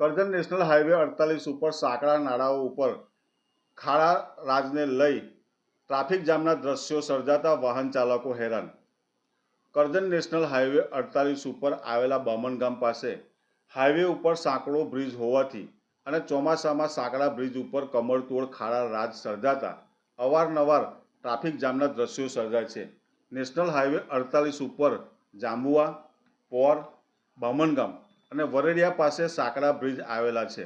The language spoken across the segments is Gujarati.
કરજણ નેશનલ હાઈવે અડતાલીસ ઉપર સાંકડા નાળાઓ ઉપર ખાડા રાજને લઈ ટ્રાફિક જામના દ્રશ્યો સર્જાતા વાહન ચાલકો હેરાન. કરજણ નેશનલ હાઈવે અડતાલીસ ઉપર આવેલા બામણ ગામ પાસે હાઈવે ઉપર સાંકડો બ્રિજ હોવાથી અને ચોમાસામાં સાંકડા બ્રિજ ઉપર કમરતોડ ખાડા, રાજ સર્જાતા અવારનવાર ટ્રાફિક જામના દ્રશ્યો સર્જાય છે. નેશનલ હાઈવે અડતાલીસ ઉપર જાંબુઆ, પોર બામણગામ અને વરેડિયા પાસે સાંકડા બ્રિજ આવેલા છે.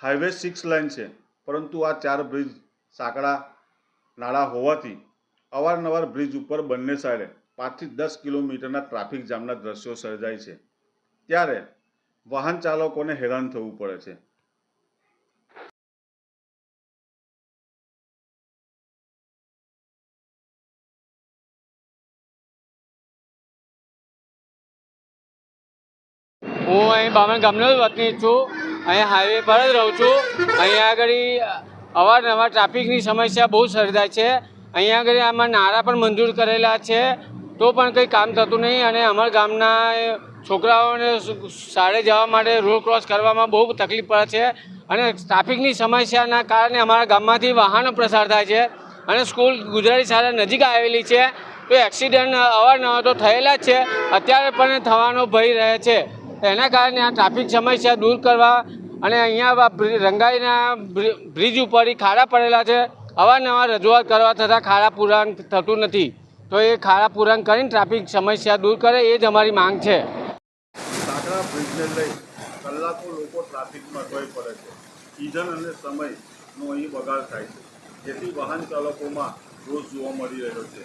હાઈવે સિક્સ લાઇન છે, પરંતુ આ ચાર બ્રિજ સાંકડા નાળા હોવાથી અવારનવાર બ્રિજ ઉપર બંને સાઈડે પાંચથી દસ કિલોમીટરના ટ્રાફિક જામના દ્રશ્યો સર્જાય છે. ત્યારે વાહન ચાલકોને હેરાન થવું પડે છે. હું અહીં બામણ ગામનો જ વતની છું. અહીં હાઈવે પર જ રહું છું. અહીંયા આગળ અવારનવાર ટ્રાફિકની સમસ્યા બહુ સર્જાય છે. અહીંયા આગળ આમાં નારા પણ મંજૂર કરેલા છે. તો પણ કંઈ કામ થતું નહીં અને અમારા ગામના છોકરાઓને શાળે જવા માટે રોડ ક્રોસ કરવામાં બહુ તકલીફ પડે છે. અને ટ્રાફિકની સમસ્યાના કારણે અમારા ગામમાંથી વાહનો પ્રસાર થાય છે અને સ્કૂલ ગુજરાતી શાળા નજીક આવેલી છે. તો એક્સિડન્ટ અવારનવાર તો થયેલા જ છે. અત્યારે પણ થવાનો ભય રહે છે. એના કારણે આ ટ્રાફિક સમસ્યા દૂર કરવા અને અહીંયા રંગાઈના બ્રિજ ઉપર ખાડા પડેલા છે. અવારનવાર રજૂઆત કરવા છતાં ખાડા પૂરણ થતું નથી. તો એ ખાડા પૂરાણ કરીને ટ્રાફિક સમસ્યા દૂર કરે એ જ અમારી માંગ છે. કલાકો લોકો ટ્રાફિકમાં જોઈ પડે છે. ઇંધણ અને સમયનો અહીં બગાડ થાય છે. જેથી વાહન ચાલકોમાં રોજ જોવા મળી રહ્યો છે.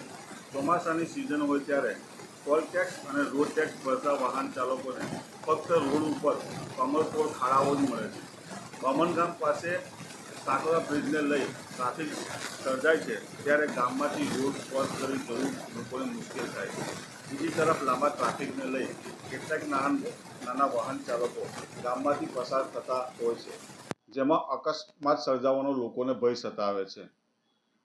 ચોમાસાની સિઝન હોય ત્યારે ટોલ ટેક્સ અને રોડ ટેક્સ ભરતા વાહન ચાલકોને ફક્ત રોડ ઉપર કમરતોડ ખાડાઓ જ મળે છે. બામણગામ પાસે સાંકડા બ્રિજને લઈ ટ્રાફિક સર્જાય છે, ત્યારે ગામમાંથી રોડ ક્રોસ કરી જવું લોકોને મુશ્કેલ થાય છે. બીજી તરફ લાંબા ટ્રાફિકને લઈ કેટલાક નાના નાના વાહન ચાલકો ગામમાંથી પસાર થતા હોય છે, જેમાં અકસ્માત સર્જાવાનો લોકોને ભય સતાવે છે.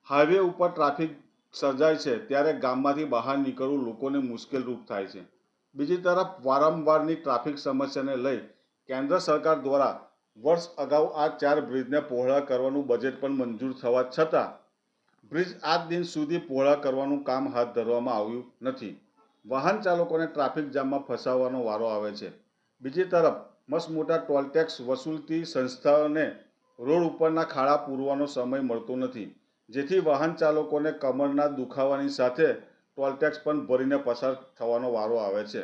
હાઈવે ઉપર ટ્રાફિક સર્જાય છે, ત્યારે ગામમાંથી બહાર નીકળવું લોકોને મુશ્કેલરૂપ થાય છે. બીજી તરફ, વારંવારની ટ્રાફિક સમસ્યાને લઈ કેન્દ્ર સરકાર દ્વારા વર્ષ અગાઉ આ ચાર બ્રિજને પહોળા કરવાનું બજેટ પણ મંજૂર થવા છતાં, બ્રિજ આજ દિન સુધી પહોળા કરવાનું કામ હાથ ધરવામાં આવ્યું નથી. વાહન ચાલકોને ટ્રાફિક જામમાં ફસાવવાનો વારો આવે છે. બીજી તરફ મસમોટા મોટા ટોલ ટેક્સ વસૂલતી સંસ્થાઓને રોડ ઉપરના ખાડા પૂરવાનો સમય મળતો નથી. જેથી વાહન ચાલકોને કમરના દુખાવાની સાથે ટોલ ટેક્સ પણ ભરીને પસાર થવાનો વારો આવે છે.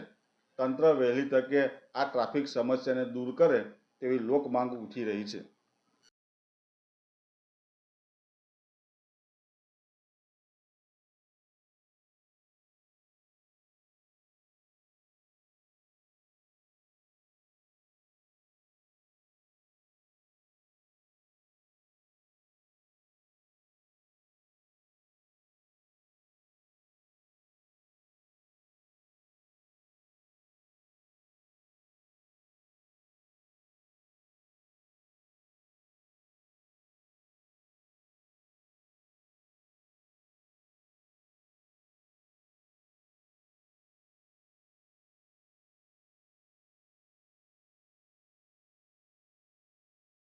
તંત્ર વહેલી તકે આ ટ્રાફિક સમસ્યાને દૂર કરે તેવી લોક માંગ ઉઠી રહી છે.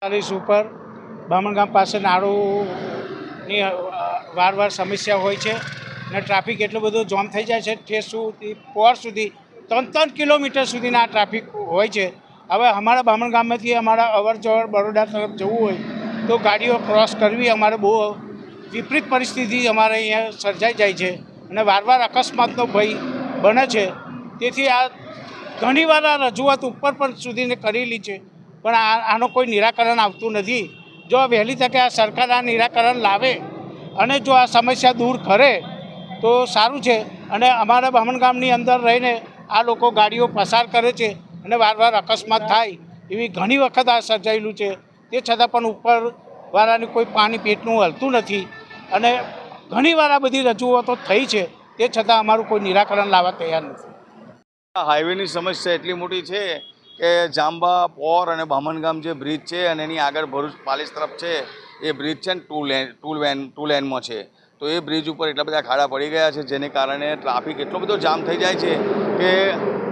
ચાલીસ ઉપર બામણગામ પાસે નાળુની વાર વાર સમસ્યા હોય છે અને ટ્રાફિક એટલો બધો જામ થઈ જાય છે તે સુધી, પોર સુધી, ત્રણ ત્રણ કિલોમીટર સુધીના ટ્રાફિક હોય છે. હવે અમારા બામણગામમાંથી અમારા અવર જવર બરોડા તરફ જવું હોય તો ગાડીઓ ક્રોસ કરવી અમારે બહુ વિપરીત પરિસ્થિતિ અમારે અહીંયા સર્જાઈ જાય છે અને વાર વાર અકસ્માતનો ભય બને છે. તેથી આ ઘણીવાર આ રજૂઆત ઉપર પણ સુધીને કરેલી છે. પણ આનો કોઈ નિરાકરણ આવતું નથી. જો વહેલી તકે આ સરકાર આ નિરાકરણ લાવે અને જો આ સમસ્યા દૂર કરે, તો સારું છે. અને અમારા બામણ ગામની અંદર રહીને આ લોકો ગાડીઓ પસાર કરે છે અને વાર વાર અકસ્માત થાય એવી ઘણી વખત આ સર્જાયેલું છે. તે છતાં પણ ઉપરવાળાને કોઈ પાણી પેટનું હલતું નથી અને ઘણીવાર આ બધી રજૂઆતો થઈ છે. તે છતાં અમારું કોઈ નિરાકરણ લાવવા તૈયાર નથી. હાઈવેની સમસ્યા એટલી મોટી છે કે જાંબા, પોર અને બામણગામ જે બ્રિજ છે અને એની આગળ ભરૂચ પાલિસ તરફ છે, એ બ્રિજ છે ને two lane two lane two લેનમાં છે. તો એ બ્રિજ ઉપર એટલા બધા ખાડા પડી ગયા છે, જેને કારણે ટ્રાફિક એટલો બધો જામ થઈ જાય છે કે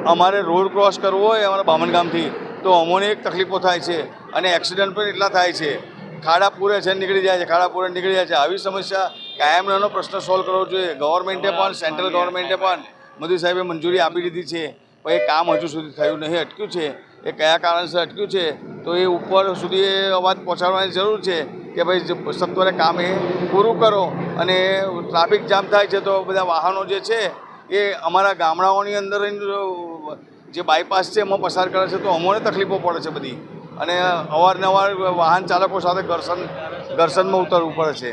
અમારે રોડ ક્રોસ કરવો હોય અમારા બામણગામથી તો અમોને એક તકલીફો થાય છે અને એક્સિડન્ટ પણ એટલા થાય છે. ખાડા પૂરે છે નીકળી જાય છે, ખાડા પૂરે નીકળી જાય છે. આવી સમસ્યા કાયમનો એનો પ્રશ્ન સોલ્વ કરવો જોઈએ. ગવર્મેન્ટે પણ સેન્ટ્રલ ગવર્મેન્ટે પણ, મોદી સાહેબે મંજૂરી આપી દીધી છે. પણ એ કામ હજુ સુધી થયું નહીં, અટક્યું છે. એ કયા કારણસર અટક્યું છે, તો એ ઉપર સુધી એ અવાજ પહોંચાડવાની જરૂર છે કે ભાઈ સત્વરે કામ એ પૂરું કરો અને ટ્રાફિક જામ થાય છે તો બધા વાહનો જે છે એ અમારા ગામડાઓની અંદર જે બાયપાસ છે એમાં પસાર કરે છે તો અમોને તકલીફો પડે છે બધી. અને અવારનવાર વાહન ચાલકો સાથે ઘર્ષણ, ઘર્ષણમાં ઉતરવું પડે છે.